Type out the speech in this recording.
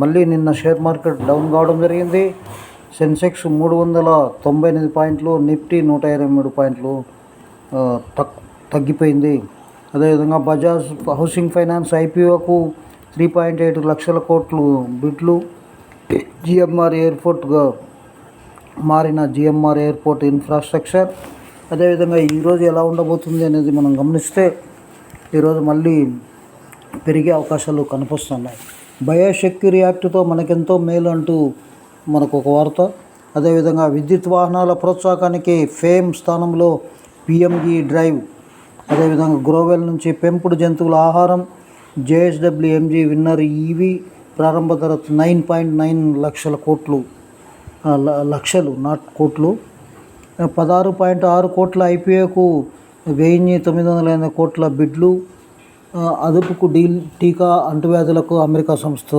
మళ్ళీ నిన్న share market down కావడం జరిగింది. సెన్సెక్స్ మూడు వందల తొంభై ఎనిమిది పాయింట్లు నిఫ్టీ నూట ఇరవై మూడు పాయింట్లు తక్ తగ్గిపోయింది. అదేవిధంగా బజాజ్ హౌసింగ్ ఫైనాన్స్ ఐపీఓకు త్రీ పాయింట్ ఎయిట్ లక్షల కోట్లు బిడ్లు. జిఎంఆర్ ఎయిర్పోర్ట్గా మారిన జిఎంఆర్ ఎయిర్పోర్ట్ ఇన్ఫ్రాస్ట్రక్చర్. అదేవిధంగా ఈరోజు ఎలా ఉండబోతుంది అనేది మనం గమనిస్తే ఈరోజు మళ్ళీ పెరిగే అవకాశాలు కనిపిస్తున్నాయి. బయోసెక్యూర్ యాక్ట్తో మనకెంతో మేలు అంటూ మనకు ఒక వార్త. అదేవిధంగా విద్యుత్ వాహనాల ప్రోత్సాహానికి ఫేమ్ స్థానంలో పిఎంజీ డ్రైవ్ అదేవిధంగా గ్రోవెల్ నుంచి పెంపుడు జంతువుల ఆహారం జేఎస్డబ్ల్యూ ఎంజీ విన్నర్ ఈవీ ప్రారంభ ధర నైన్ పాయింట్ నైన్ లక్షల కోట్లు లక్షలు నాట్ కోట్లు. పదహారు పాయింట్ ఆరు కోట్ల ఐపీఏకు వెయ్యి తొమ్మిది వందల ఎనభై కోట్ల బిడ్లు. అదుపుకు డీల్ టీకా అంటువ్యాధులకు అమెరికా సంస్థ